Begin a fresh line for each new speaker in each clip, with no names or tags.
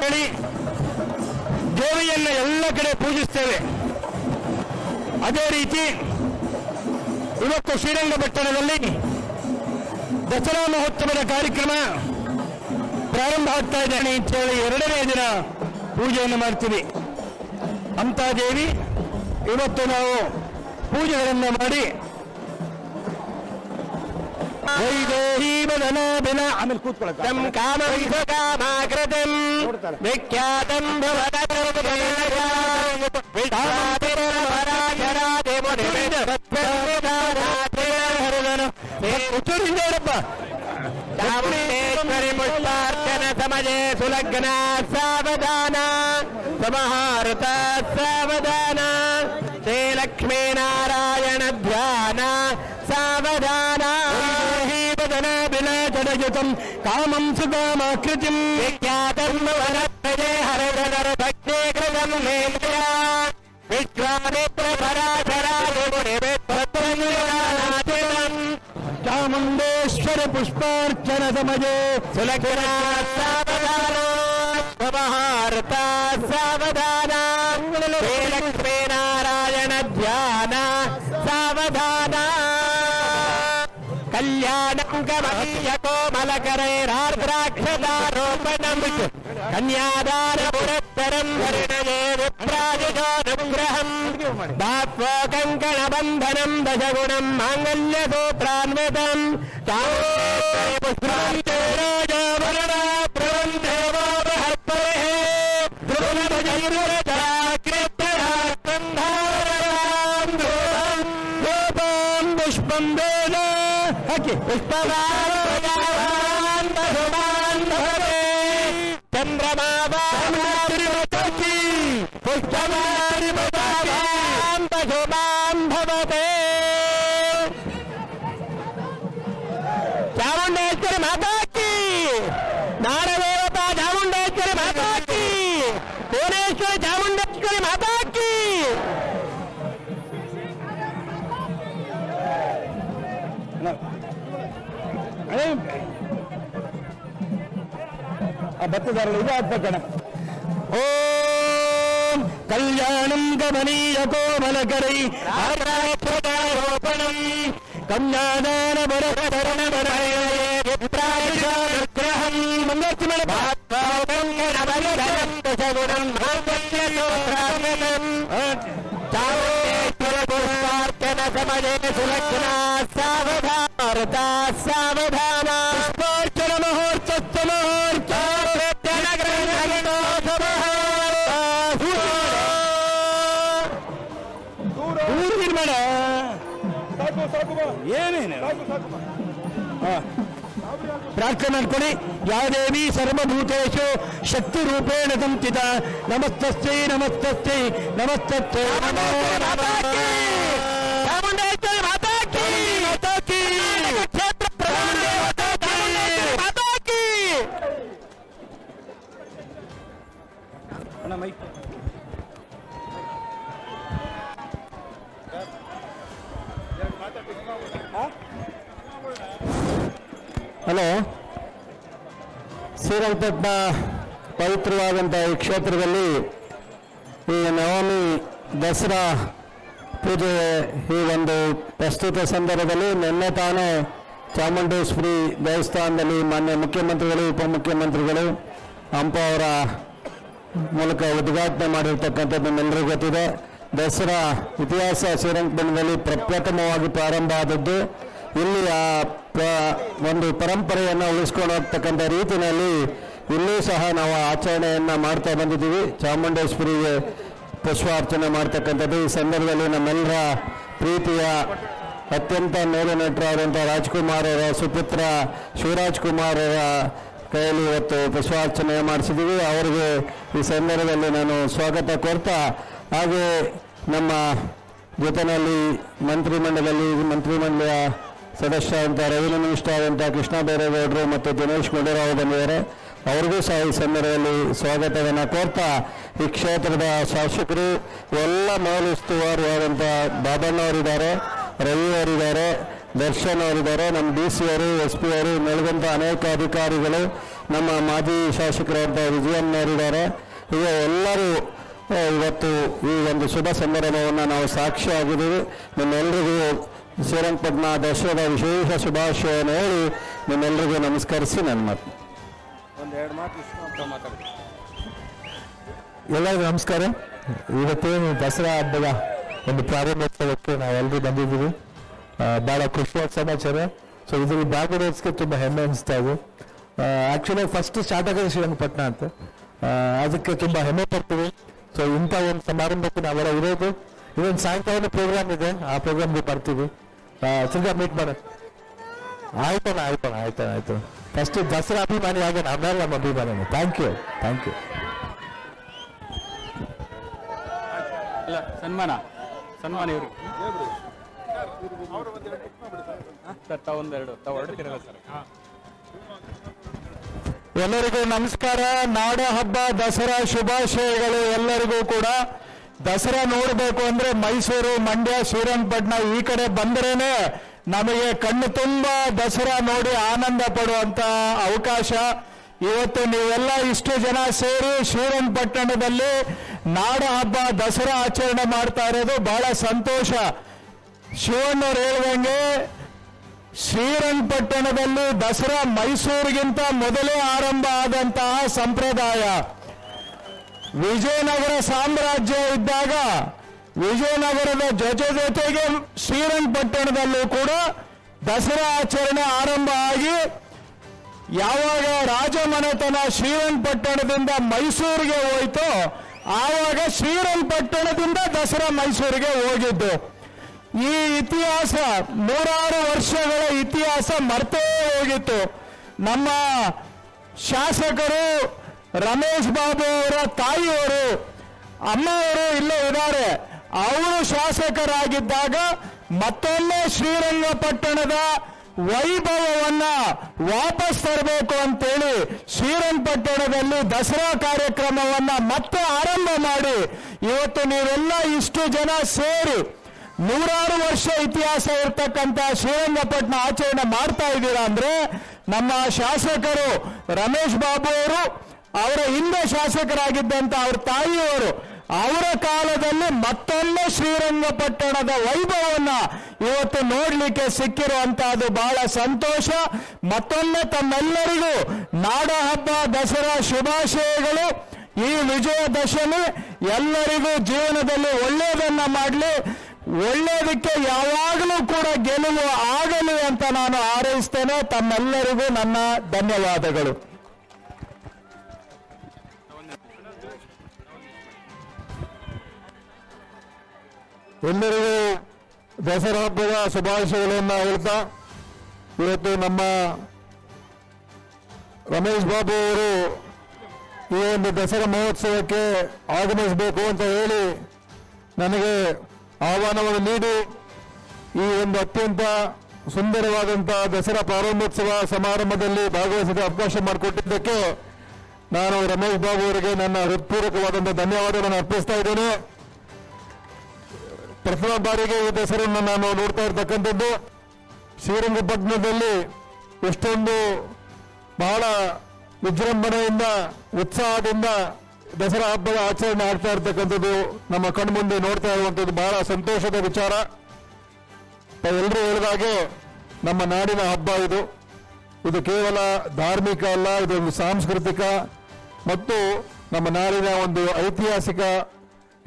ಹೇಳಿ ದೇವಿಯನ್ನು ಎಲ್ಲ ಕಡೆ ಪೂಜಿಸ್ತೇವೆ. ಅದೇ ರೀತಿ ಇವತ್ತು ಶ್ರೀರಂಗಪಟ್ಟಣದಲ್ಲಿ ದಸರಾ ಮಹೋತ್ಸವದ ಕಾರ್ಯಕ್ರಮ ಪ್ರಾರಂಭ ಆಗ್ತಾ ಇದ್ದಾನೆ ಅಂತೇಳಿ ಎರಡನೇ ದಿನ ಪೂಜೆಯನ್ನು ಮಾಡ್ತೀವಿ. ಅಂತ ದೇವಿ, ಇವತ್ತು ನಾವು ಪೂಜೆಗಳನ್ನು ಮಾಡಿ, ವೈದೇಹಿ ಬದನ ಬೆನ ಆಮೇಲೆ ಕೂತ್ಕೊಳ್ಳ ಕಾಮಕೃತಂ ವಿಖ್ಯಾತಂ ಉತ್ತರಿಸಿದವರಪ್ಪ ಚಾಮುಂಡೇಶ್ವರಿ ಪುಷ್ಪಾರ್ಚನ ಸಮಯೇ ಸುಲಗ್ನ ಸಾವಧಾನ ಸಮಹಾರತ ಸಾವಧಾನ ಶ್ರೀ ಲಕ್ಷ್ಮೀನಾರಾಯಣ विराजतम् कामं सुकामाकृतिम् विख्यातर्मवरप्रजे हरधर भक्ते कृतम् मे मया विश्वामित्रभराधरामुनिविप्रतुरम् चामुण्डेश्वर पुष्पार्चन समये सुलक्षणा ஆரம்பிக்கும் கன்யாதார புறப்பரம் கிரகம் பாத்வோ கங்கண பந்தனம் தசகுணம் மாங்கல்ய சூத்ரான்விதம் புஷ்பம் வேண புஷ்பவாரோ भवते चामुंडेश्वरी माता की नारदेवता चामुंडेश्वरी माता की भुवनेश्वरी चामुंडेश्वरी माता की अरे बत्तीस हज़ार கல்யாணம் கமனீய கோமலகரை ஆரோபணம் கம்யாதான பரவரணம் சமயே சுலக்ஷனா சாவதாரதா சாவதானா மகோர்த்தம ಏನೇನು. ಪ್ರಾರ್ಥನೆ ಮಾಡ್ಕೊಳ್ಳಿ. ಯಾದೇವಿ ಸರ್ವಭೂತೇಶು ಶಕ್ತಿ ರೂಪೇಣ ಸಂಚಿತ ನಮಸ್ತಸ್ಯೈ ನಮಸ್ತಸ್ಯೈ ನಮಸ್ತಸ್ಯೈ ಹಲೋ. ಶ್ರೀರಂಗಪಟ್ಟಣ ಪವಿತ್ರವಾದಂಥ ಈ ಕ್ಷೇತ್ರದಲ್ಲಿ ಈ ನವಮಿ ದಸರಾ ಪೂಜೆ ಈ ಒಂದು ಪ್ರಸ್ತುತ ಸಂದರ್ಭದಲ್ಲಿ ನಿನ್ನೆ ತಾನೇ ಚಾಮುಂಡೇಶ್ವರಿ ದೇವಸ್ಥಾನದಲ್ಲಿ ಮಾನ್ಯ ಮುಖ್ಯಮಂತ್ರಿಗಳು, ಉಪಮುಖ್ಯಮಂತ್ರಿಗಳು, ಹಂಪ ಅವರ ಮೂಲಕ ಉದ್ಘಾಟನೆ ಮಾಡಿರ್ತಕ್ಕಂಥದ್ದು ನಿಮ್ಮೆಲ್ಲರಿಗೂ ಗೊತ್ತಿದೆ. ದಸರಾ ಇತಿಹಾಸ ಶ್ರೀರಂಗಪಟ್ಟಣದಲ್ಲಿ ಪ್ರಪ್ರಥಮವಾಗಿ ಪ್ರಾರಂಭ ಆದದ್ದು ಇಲ್ಲಿ ಆ ಒಂದು ಪರಂಪರೆಯನ್ನು ಉಳಿಸ್ಕೊಂಡು ಹೋಗ್ತಕ್ಕಂಥ ರೀತಿಯಲ್ಲಿ ಇಲ್ಲೂ ಸಹ ನಾವು ಆಚರಣೆಯನ್ನು ಮಾಡ್ತಾ ಬಂದಿದ್ದೀವಿ. ಚಾಮುಂಡೇಶ್ವರಿಗೆ ಪುಷ್ಪಾರ್ಚನೆ ಮಾಡ್ತಕ್ಕಂಥದ್ದು. ಈ ಸಂದರ್ಭದಲ್ಲಿ ನಮ್ಮೆಲ್ಲರ ಪ್ರೀತಿಯ ಅತ್ಯಂತ ಮೇಲುನಟರಾದಂಥ ರಾಜ್ಕುಮಾರ್ ಅವರ ಸುಪುತ್ರ ಶಿವರಾಜ್ ಕುಮಾರ್ ಅವರ ಕೈಯಲ್ಲಿ ಇವತ್ತು ಪುಷ್ಪಾರ್ಚನೆ ಮಾಡಿಸಿದ್ದೀವಿ. ಅವರಿಗೆ ಈ ಸಂದರ್ಭದಲ್ಲಿ ನಾನು ಸ್ವಾಗತ ಕೋರ್ತಾ, ಹಾಗೆ ನಮ್ಮ ಜೊತೆಯಲ್ಲಿ ಮಂತ್ರಿಮಂಡಲದಲ್ಲಿ ಮಂತ್ರಿಮಂಡಲ ಸದಸ್ಯ ಅಂತ ರವೀಂದ್ರ ಮಿನಿಸ್ಟರ್ ಆದಂಥ ಕೃಷ್ಣ ಬೈರೇಗೌಡರು ಮತ್ತು ದಿನೇಶ್ ಗುಂಡೂರಾವ್ ಬಂದಿದ್ದಾರೆ. ಅವ್ರಿಗೂ ಸಹ ಈ ಸಂದರ್ಭದಲ್ಲಿ ಸ್ವಾಗತವನ್ನು ಕೋರ್ತಾ, ಈ ಕ್ಷೇತ್ರದ ಶಾಸಕರು ಎಲ್ಲ ಮೇಲುಸ್ತುವಾರಿಯಾದಂಥ ಬಾಬಣ್ಣವರಿದ್ದಾರೆ ರವಿ ಅವರಿದ್ದಾರೆ, ದರ್ಶನ್ ಅವರಿದ್ದಾರೆ, ನಮ್ಮ ಡಿ ಸಿ ಅವರು, ಎಸ್ ಪಿ ಅವರು ನೆಲಗಂತ ಅನೇಕ ಅಧಿಕಾರಿಗಳು, ನಮ್ಮ ಮಾಜಿ ಶಾಸಕರಾದಂಥ ವಿಜಯಮ್ಮನವರಿದ್ದಾರೆ ಈಗ ಎಲ್ಲರೂ
ಇವತ್ತು ಈ ಒಂದು ಶುಭ ಸಂದರ್ಭವನ್ನು ನಾವು ಸಾಕ್ಷಿಯಾಗಿದ್ದೀವಿ ನಿಮ್ಮೆಲ್ಲರಿಗೂ ಶ್ರೀರಂಗಪಟ್ಟಣ ದಸರಾದ ವಿಶೇಷ ಶುಭಾಶಯನ ಹೇಳಿ ನಿಮ್ಮೆಲ್ಲರಿಗೂ ನಮಸ್ಕರಿಸಿ ನನ್ನ ಮಾತು.
ಒಂದೆರಡು ಮಾತು ಮಾತಾಡ್ತೀನಿ
ಎಲ್ಲರಿಗೂ ನಮಸ್ಕಾರ. ಇವತ್ತೇನು ದಸರಾ ಹಬ್ಬದ ಒಂದು ಪ್ರಾರಂಭೋತ್ಸವಕ್ಕೆ ನಾವೆಲ್ಲರೂ ಬಂದಿದ್ದೀವಿ. ಭಾಳ ಬಹಳ ಖುಷಿಯಾದ ಸಮಾಚಾರ. ಸೊ ಇದರಲ್ಲಿ ಭಾಗವಹಿಸ್ಕೆ ತುಂಬ ಹೆಮ್ಮೆ ಅನಿಸ್ತಾ ಇದೆ. ಆ್ಯಕ್ಚುಲಿ ಫಸ್ಟ್ ಸ್ಟಾರ್ಟ್ ಆಗೋದು ಶ್ರೀರಂಗಪಟ್ಟಣ ಅಂತ. ಅದಕ್ಕೆ ತುಂಬ ಹೆಮ್ಮೆ ಪಡ್ತೀವಿ. ಸೊ ಇಂಥ ಒಂದು ಸಮಾರಂಭಕ್ಕೆ ನಾವೆಲ್ಲ ಇರೋದು. ಇದೊಂದು ಸಾಯಂಕಾಲದ ಪ್ರೋಗ್ರಾಮ್ ಇದೆ. ಆ ಪ್ರೋಗ್ರಾಮ್ಗೆ ಬರ್ತೀವಿ. ತಿರ್ಗಾ ಮೀಟ್ ಮಾಡ. ಆಯ್ತು ಆಯ್ತು ಆಯ್ತಣ್ಣ ಆಯ್ತು ಫಸ್ಟ್ ದಸರಾ ಅಭಿಮಾನಿ ಆಗೋಣ ಆಮೇಲೆ ನಮ್ಮ ಅಭಿಮಾನಿ ಥ್ಯಾಂಕ್ ಯು ಥ್ಯಾಂಕ್ ಯು
ಇಲ್ಲ ಸನ್ಮಾನ ಸನ್ಮಾನ ಇವರು. ಸರ್ ಒಂದೆರಡು ತಾವು ಹೊರಡ್ತಿರಲ್ಲ ಸರ್.
ಎಲ್ಲರಿಗೂ ನಮಸ್ಕಾರ. ನಾಡ ಹಬ್ಬ ದಸರಾ ಶುಭಾಶಯಗಳು ಎಲ್ಲರಿಗೂ ಕೂಡ. ದಸರಾ ನೋಡಬೇಕು ಅಂದ್ರೆ ಮೈಸೂರು, ಮಂಡ್ಯ ಶ್ರೀರಂಗಪಟ್ಟಣ ಈ ಕಡೆ ಬಂದ್ರೇನೆ ನಮಗೆ ಕಣ್ಣು ತುಂಬ ದಸರಾ ನೋಡಿ ಆನಂದ ಪಡುವಂತ ಅವಕಾಶ. ಇವತ್ತು ನೀವೆಲ್ಲ ಇಷ್ಟು ಜನ ಸೇರಿ ಶ್ರೀರಂಗಪಟ್ಟಣದಲ್ಲಿ ನಾಡ ಹಬ್ಬ ದಸರಾ ಆಚರಣೆ ಮಾಡ್ತಾ ಇರೋದು ಬಹಳ ಸಂತೋಷ. ಶಿವಣ್ಣವ್ರು ಹೇಳ್ದಂಗೆ ಶ್ರೀರಂಗಪಟ್ಟಣದಲ್ಲಿ ದಸರಾ ಮೈಸೂರಿಗಿಂತ ಮೊದಲೇ ಆರಂಭ ಆದಂತಹ ಸಂಪ್ರದಾಯ. ವಿಜಯನಗರ ಸಾಮ್ರಾಜ್ಯ ಇದ್ದಾಗ ವಿಜಯನಗರದ ಜೊತೆ ಜೊತೆಗೆ ಶ್ರೀರಂಗಪಟ್ಟಣದಲ್ಲೂ ಕೂಡ ದಸರಾ ಆಚರಣೆ ಆರಂಭ ಆಗಿ ಯಾವಾಗ ರಾಜಮನೆತನ ಶ್ರೀರಂಗಪಟ್ಟಣದಿಂದ ಮೈಸೂರಿಗೆ ಹೋಯಿತೋ ಆವಾಗ ಶ್ರೀರಂಗಪಟ್ಟಣದಿಂದ ದಸರಾ ಮೈಸೂರಿಗೆ ಹೋಗಿದ್ದು. ಈ ಇತಿಹಾಸ ನೂರಾರು ವರ್ಷಗಳ ಇತಿಹಾಸ ಮರ್ತೇ ಹೋಗಿತ್ತು. ನಮ್ಮ ಶಾಸಕರು ರಮೇಶ್ ಬಾಬು ಅವರ ತಾಯಿಯವರು ಅಮ್ಮವರು ಇಲ್ಲೇ ಇದ್ದಾರೆ. ಅವರು ಶಾಸಕರಾಗಿದ್ದಾಗ ಮತ್ತೊಮ್ಮೆ ಶ್ರೀರಂಗಪಟ್ಟಣದ ವೈಭವವನ್ನ ವಾಪಸ್ ತರಬೇಕು ಅಂತೇಳಿ ಶ್ರೀರಂಗಪಟ್ಟಣದಲ್ಲಿ ದಸರಾ ಕಾರ್ಯಕ್ರಮವನ್ನ ಮತ್ತೆ ಆರಂಭ ಮಾಡಿ, ಇವತ್ತು ನೀವೆಲ್ಲ ಇಷ್ಟು ಜನ ಸೇರಿ ನೂರಾರು ವರ್ಷ ಇತಿಹಾಸ ಇರ್ತಕ್ಕಂತ ಶ್ರೀರಂಗಪಟ್ಟಣ ಆಚರಣೆ ಮಾಡ್ತಾ ಇದ್ದೀರಾ ಅಂದ್ರೆ ನಮ್ಮ ಶಾಸಕರು ರಮೇಶ್ ಬಾಬು ಅವರು ಅವರ ಹಿಂದೆ ಶಾಸಕರಾಗಿದ್ದಂತ ಅವ್ರ ತಾಯಿಯವರು, ಅವರ ಕಾಲದಲ್ಲಿ ಮತ್ತೊಮ್ಮೆ ಶ್ರೀರಂಗಪಟ್ಟಣದ ವೈಭವವನ್ನ ಇವತ್ತು ನೋಡ್ಲಿಕ್ಕೆ ಸಿಕ್ಕಿರುವಂತಹದ್ದು ಬಹಳ ಸಂತೋಷ. ಮತ್ತೊಮ್ಮೆ ತಮ್ಮೆಲ್ಲರಿಗೂ ನಾಡ ಹಬ್ಬ ದಸರಾ ಶುಭಾಶಯಗಳು. ಈ ವಿಜಯದಶಮಿ ಎಲ್ಲರಿಗೂ ಜೀವನದಲ್ಲಿ ಒಳ್ಳೆಯದನ್ನ ಮಾಡಲಿ. ಒಳ್ಳೆಯದಕ್ಕೆ ಯಾವಾಗಲೂ ಕೂಡ ಗೆಲುವು ಆಗಲಿ ಅಂತ ನಾನು ಹಾರೈಸ್ತೇನೆ. ತಮ್ಮೆಲ್ಲರಿಗೂ ನನ್ನ ಧನ್ಯವಾದಗಳು.
ಎಲ್ಲರಿಗೂ ದಸರಾ ಹಬ್ಬದ ಶುಭಾಶಯಗಳನ್ನು ಹೇಳ್ತಾ, ಇವತ್ತು ನಮ್ಮ ರಮೇಶ್ ಬಾಬು ಅವರು ಈ ಒಂದು ದಸರಾ ಮಹೋತ್ಸವಕ್ಕೆ ಆಗಮಿಸಬೇಕು ಅಂತ ಹೇಳಿ ನನಗೆ ಆಹ್ವಾನವನ್ನು ನೀಡಿ, ಈ ಒಂದು ಅತ್ಯಂತ ಸುಂದರವಾದಂಥ ದಸರಾ ಪ್ರಾರಂಭೋತ್ಸವ ಸಮಾರಂಭದಲ್ಲಿ ಭಾಗವಹಿಸಿದ ಅವಕಾಶ ಮಾಡಿಕೊಟ್ಟಿದ್ದಕ್ಕೆ ನಾನು ರಮೇಶ್ ಬಾಬು ಅವರಿಗೆ ನನ್ನ ಹೃತ್ಪೂರ್ವಕವಾದಂಥ ಧನ್ಯವಾದಗಳನ್ನು ಅರ್ಪಿಸ್ತಾ ಇದ್ದೇನೆ. ಪ್ರಥಮ ಬಾರಿಗೆ ಈ ದಸರನ್ನು ನಾನು ನೋಡ್ತಾ ಇರ್ತಕ್ಕಂಥದ್ದು. ಶ್ರೀರಂಗಪಟ್ಟಣದಲ್ಲಿ ಎಷ್ಟೊಂದು ಬಹಳ ವಿಜೃಂಭಣೆಯಿಂದ, ಉತ್ಸಾಹದಿಂದ ದಸರಾ ಹಬ್ಬದ ಆಚರಣೆ ಆಗ್ತಾ ಇರ್ತಕ್ಕಂಥದ್ದು. ನಮ್ಮ ಕಣ್ಮುಂದೆ ನೋಡ್ತಾ ಇರುವಂಥದ್ದು ಬಹಳ ಸಂತೋಷದ ವಿಚಾರ. ಎಲ್ಲರೂ ಹೇಳಿದಾಗೆ ನಮ್ಮ ನಾಡಿನ ಹಬ್ಬ ಇದು. ಇದು ಕೇವಲ ಧಾರ್ಮಿಕ ಅಲ್ಲ ಇದೊಂದು ಸಾಂಸ್ಕೃತಿಕ. ಮತ್ತು ನಮ್ಮ ನಾಡಿನ ಒಂದು ಐತಿಹಾಸಿಕ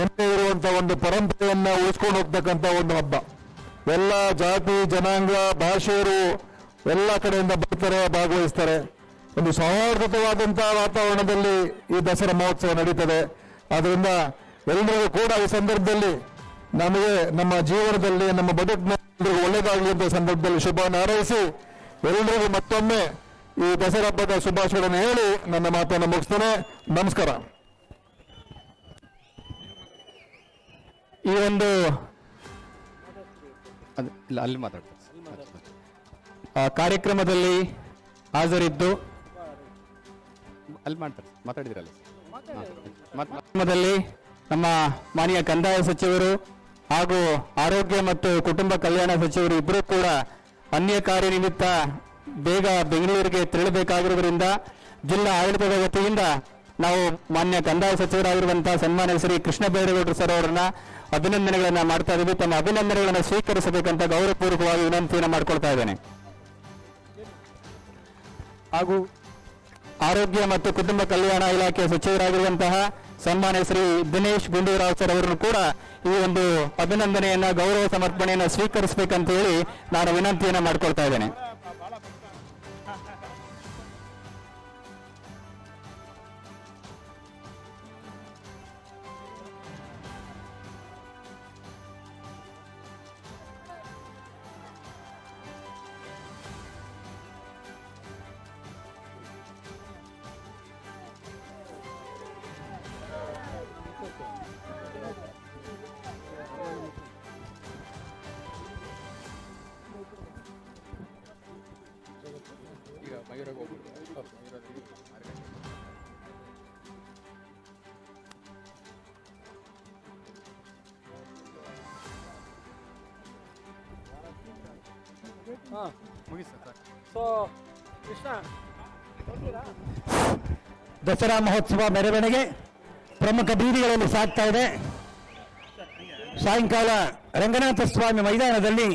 ಹೆಮ್ಮೆ ಇರುವಂತ ಒಂದು ಪರಂಪರೆಯನ್ನ ಉಳಿಸ್ಕೊಂಡು ಹೋಗ್ತಕ್ಕಂಥ ಒಂದು ಹಬ್ಬ. ಎಲ್ಲ ಜಾತಿ, ಜನಾಂಗ, ಭಾಷೆಯರು ಎಲ್ಲ ಕಡೆಯಿಂದ ಬರ್ತಾರೆ, ಭಾಗವಹಿಸ್ತಾರೆ. ಒಂದು ಸೌಹಾರ್ದತವಾದಂತಹ ವಾತಾವರಣದಲ್ಲಿ ಈ ದಸರಾ ಮಹೋತ್ಸವ ನಡೀತದೆ. ಆದ್ರಿಂದ ಎಲ್ಲರಿಗೂ ಕೂಡ ಈ ಸಂದರ್ಭದಲ್ಲಿ ನಮಗೆ ನಮ್ಮ ಜೀವನದಲ್ಲಿ, ನಮ್ಮ ಬದುಕಿನಲ್ಲಿ ಒಳ್ಳೇದಾಗಲಿ ಅಂತ ಸಂದರ್ಭದಲ್ಲಿ ಶುಭವನ್ನು ಹಾರೈಸಿ ಎಲ್ಲರಿಗೂ ಮತ್ತೊಮ್ಮೆ ಈ ದಸರಾ ಹಬ್ಬದ ಶುಭಾಶಯಗಳನ್ನು ಹೇಳಿ ನನ್ನ ಮಾತನ್ನು ಮುಗಿಸ್ತೇನೆ. ನಮಸ್ಕಾರ.
ಈ ಒಂದು
ಇಲ್ಲ ಅಲ್ಲಿ ಮಾತಾಡ್ತಾರೆ
ಆ, ಕಾರ್ಯಕ್ರಮದಲ್ಲಿ ಹಾಜರಿದ್ದು
ಅಲ್ಲಿ ಮಾಡ್ತಾರೆ ಮಾತಾಡಿದಿರಲ್ಲ.
ಕಾರ್ಯಕ್ರಮದಲ್ಲಿ ನಮ್ಮ ಮಾನ್ಯ ಕಂದಾಯ ಸಚಿವರು ಹಾಗೂ ಆರೋಗ್ಯ ಮತ್ತು ಕುಟುಂಬ ಕಲ್ಯಾಣ ಸಚಿವರು ಇಬ್ಬರೂ ಕೂಡ ಅನ್ಯ ಕಾರ್ಯ ನಿಮಿತ್ತ ಬೇಗ ಬೆಂಗಳೂರಿಗೆ ತೆರಳಬೇಕಾಗಿರುವುದರಿಂದ ಜಿಲ್ಲಾ ಆಡಳಿತದ ವತಿಯಿಂದ
ನಾವು ಮಾನ್ಯ ಕಂದಾಯ ಸಚಿವರಾಗಿರುವಂತಹ ಸನ್ಮಾನ್ಯ ಶ್ರೀ ಕೃಷ್ಣ ಬೈರೇಗೌಡರು ಸರ್ ಅವರನ್ನ ಅಭಿನಂದನೆಗಳನ್ನ ಮಾಡ್ತಾ ಇದ್ದೀವಿ. ತಮ್ಮ ಅಭಿನಂದನೆಗಳನ್ನು ಸ್ವೀಕರಿಸಬೇಕಂತ ಗೌರವಪೂರ್ವಕವಾಗಿ ವಿನಂತಿಯನ್ನು ಮಾಡ್ಕೊಳ್ತಾ ಇದ್ದೇನೆ. ಹಾಗೂ ಆರೋಗ್ಯ ಮತ್ತು ಕುಟುಂಬ ಕಲ್ಯಾಣ ಇಲಾಖೆಯ ಸಚಿವರಾಗಿರುವಂತಹ ಸನ್ಮಾನ್ಯ ಶ್ರೀ ದಿನೇಶ್ ಗುಂಡೂರಾವ್ ಸರ್ ಅವರನ್ನು ಕೂಡ ಈ ಒಂದು ಅಭಿನಂದನೆಯನ್ನ, ಗೌರವ ಸಮರ್ಪಣೆಯನ್ನು ಸ್ವೀಕರಿಸಬೇಕಂತ ಹೇಳಿ ನಾನು ವಿನಂತಿಯನ್ನು ಮಾಡ್ಕೊಳ್ತಾ ಇದ್ದೇನೆ. ದಸರಾ ಮಹೋತ್ಸವ ಮೆರವಣಿಗೆ ಪ್ರಮುಖ ಬೀದಿಗಳಲ್ಲಿ ಸಾಗ್ತಾ ಇದೆ. ಸಾಯಂಕಾಲ ರಂಗನಾಥ ಸ್ವಾಮಿ ಮೈದಾನದಲ್ಲಿ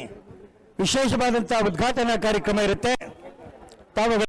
ವಿಶೇಷವಾದಂತಹ ಉದ್ಘಾಟನಾ ಕಾರ್ಯಕ್ರಮ ಇರುತ್ತೆ. ತಾವುಗಳು